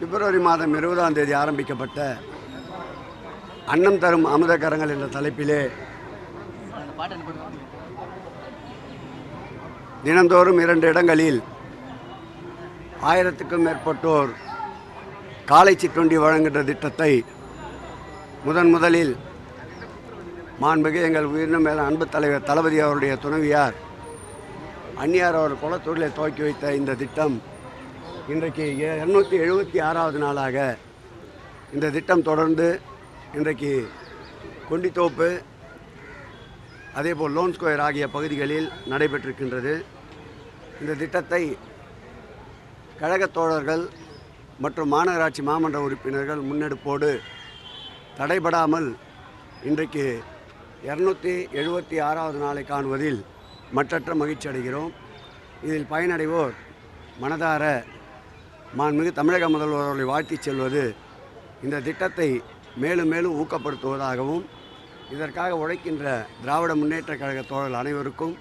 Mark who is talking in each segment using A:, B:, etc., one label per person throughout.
A: பிப்ரவரி மாதம் இருபதாம் தேதி ஆரம்பிக்கப்பட்ட அன்னம் தரும் அமுதக்கரங்கள் என்ற தலைப்பிலே தினந்தோறும் இரண்டு இடங்களில் ஆயிரத்துக்கும் மேற்பட்டோர் காலை சிற்றுண்டி வழங்குகின்ற திட்டத்தை முதன் முதலில் மாண்புமிகு எங்கள் உயிரினும் மேல அன்பு தலைவர் தளபதி அவருடைய துணைவியார் அந்நியார் அவர் குளத்தூரிலே துவக்கி வைத்த இந்த திட்டம் இன்றைக்கு இரநூத்தி எழுபத்தி ஆறாவது நாளாக இந்த திட்டம் தொடர்ந்து இன்றைக்கு கொண்டித்தோப்பு அதேபோல் லோன் ஸ்கொயர் ஆகிய பகுதிகளில் நடைபெற்றிருக்கின்றது. இந்த திட்டத்தை கழகத் தோழர்கள் மற்றும் மாநகராட்சி மாமன்ற உறுப்பினர்கள் முன்னெடுப்போடு தடைபடாமல் இன்றைக்கு இரநூத்தி எழுபத்தி ஆறாவது நாளை காணுவதில் மற்றற்ற மகிழ்ச்சி அடைகிறோம் இதில் பயனடைவோர் மனதார மாண்புமிகு தமிழக முதல்வர் அவர்களை வாழ்த்திச் செல்வது இந்த திட்டத்தை மேலும் மேலும் ஊக்கப்படுத்துவதாகவும் இதற்காக உழைக்கின்ற திராவிட முன்னேற்ற கழக தோழர்கள் அனைவருக்கும்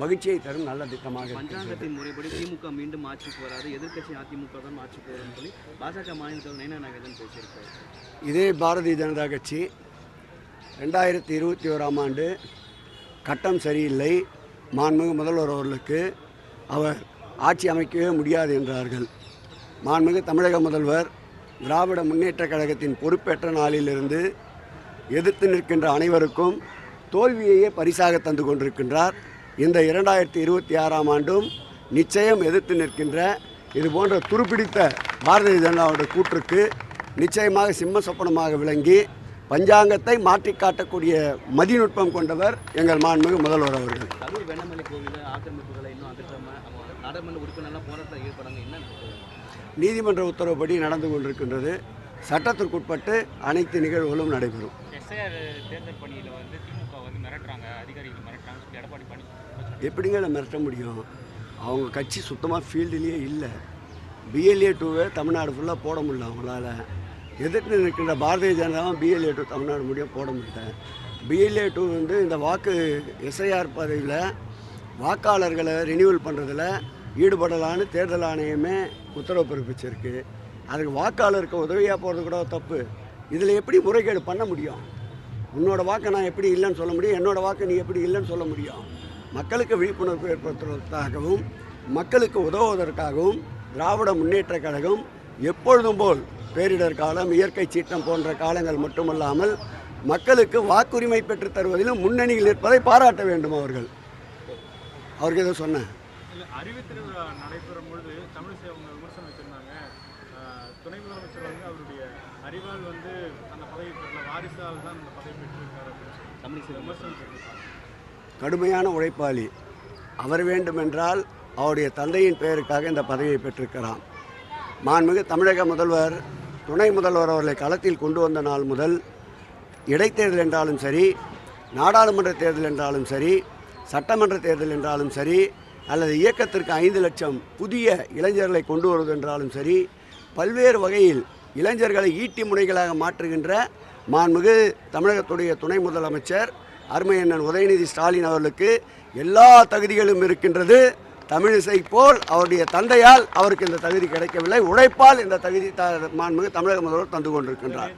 A: மகிழ்ச்சியை தரும் நல்ல திட்டமாக.
B: பஞ்சாங்கத்தின் முறைப்படி திமுக மீண்டும் ஆட்சிக்கு வராது எதிர்க்கட்சி அதிமுக தான் ஆட்சிக்கு வரும்னு சொல்லி பாஜக மாநில நயனா நாகேந்திரன் பேசியிருக்காரு.
A: இதே பாரதிய ஜனதா கட்சி ரெண்டாயிரத்தி இருபத்தி ஓராம் ஆண்டு கட்டம் சரியில்லை. மாண்புமிகு முதல்வர் அவர்களுக்கு அவர் ஆட்சி அமைக்கவே முடியாது என்றார்கள். மாண்புமிகு தமிழக முதல்வர் திராவிட முன்னேற்றக் கழகத்தின் பொறுப்பேற்ற நாளிலிருந்து எதிர்த்து நிற்கின்ற அனைவருக்கும் தோல்வியையே பரிசாக தந்து கொண்டிருக்கின்றார். இந்த இரண்டாயிரத்தி இருபத்தி ஆறாம் ஆண்டும் நிச்சயம் எதிர்த்து நிற்கின்ற இது போன்ற துருப்பிடித்த பாரதிய ஜனதாவோட கூற்றுக்கு நிச்சயமாக சிம்ம சொப்பனமாக விளங்கி பஞ்சாங்கத்தை மாற்றி காட்டக்கூடிய மதிநுட்பம் கொண்டவர் எங்கள் மாண்புமிகு முதல்வர் அவர்கள்? நீதிமன்ற உத்தரவுப்படி நடந்து கொண்டிருக்கின்றது. சட்டத்திற்குட்பட்டு அனைத்து நிகழ்வுகளும் நடைபெறும்.
C: எஸ்ஐஆர் தேர்தல் பணியில் வந்து திமுக வந்து மிரட்டுறாங்க. அதிகாரிகள் மிரட்டுறாங்க. சொல்லி எடப்பாடி பணி
A: எப்படிங்க இதை மிரட்ட முடியும்? அவங்க கட்சி சுத்தமாக ஃபீல்டுலேயே இல்லை. பிஎல்ஏ டூவை தமிழ்நாடு ஃபுல்லாக போட முடியல அவங்களால. எதிர்த்து நிற்கின்ற பாரதிய ஜனதாவும் பிஎல்ஏ டூ தமிழ்நாடு முடியும் போட மாட்டேன். பிஎல்ஏ டூ வந்து இந்த வாக்கு எஸ்ஐஆர் பதவியில் வாக்காளர்களை ரினியூவல் பண்ணுறதுல ஈடுபடலான்னு தேர்தல் ஆணையமே உத்தரவு பிறப்பிச்சிருக்கு. அதுக்கு வாக்காளருக்கு உதவியாக போகிறது கூட தப்பு. இதில் எப்படி முறைகேடு பண்ண முடியும்? உன்னோட வாக்கை நான் எப்படி இல்லைன்னு சொல்ல முடியும்? என்னோட வாக்கை நீ எப்படி இல்லைன்னு சொல்ல முடியும்? மக்களுக்கு விழிப்புணர்வு ஏற்படுத்துவதற்காகவும் மக்களுக்கு உதவுவதற்காகவும் திராவிட முன்னேற்ற கழகம் எப்பொழுதும் போல் பேரிடர் காலம் இயற்கை சீற்றம் போன்ற காலங்கள் மட்டுமல்லாமல் மக்களுக்கு வாக்குரிமை பெற்றுத் தருவதிலும் முன்னணியில் இருப்பதை பாராட்ட வேண்டும் அவர்கள். அவருக்கு ஏதோ சொன்னேன்
C: இல்லை அறிவு திருவிழா நடைபெறும் பொழுது தமிழிசை அவங்க விமர்சனம் வச்சிருந்தாங்க. ஆஹ், துணை முதலமைச்சர் வந்து அவருடைய அறிவால் வந்து அந்த பதவி பெறல வாரிசால் தான் அந்த பதவி பெற்றிருக்காரு அப்படின்னு சொல்லி
B: தமிழிசை
C: விமர்சனம் வச்சிருக்காங்க.
A: கடுமையான உழைப்பாளி. அவர் வேண்டுமென்றால் அவருடைய தந்தையின் பெயருக்காக இந்த பதவியை பெற்றிருக்கிறார். மாண்புமிகு தமிழக முதல்வர் துணை முதல்வர் அவர்களை களத்தில் கொண்டு வந்த நாள் முதல் இடைத்தேர்தல் என்றாலும் சரி நாடாளுமன்ற தேர்தல் என்றாலும் சரி சட்டமன்ற தேர்தல் என்றாலும் சரி அல்லது இயக்கத்திற்கு ஐந்து லட்சம் புதிய இளைஞர்களை கொண்டு வருவது என்றாலும் சரி பல்வேறு வகையில் இளைஞர்களை ஈட்டி முனைகளாக மாற்றுகின்ற மாண்புமிகு தமிழகத்துடைய துணை முதலமைச்சர் அருமையண்ணன் உதயநிதி ஸ்டாலின் அவர்களுக்கு எல்லா தகுதிகளும் இருக்கின்றது. தமிழிசை போல் அவருடைய தந்தையால் அவருக்கு இந்த தகுதி கிடைக்கவில்லை. உழைப்பால் இந்த தகுதி மாண்புமிகு தமிழக முதல்வர் தந்து கொண்டிருக்கின்றார்.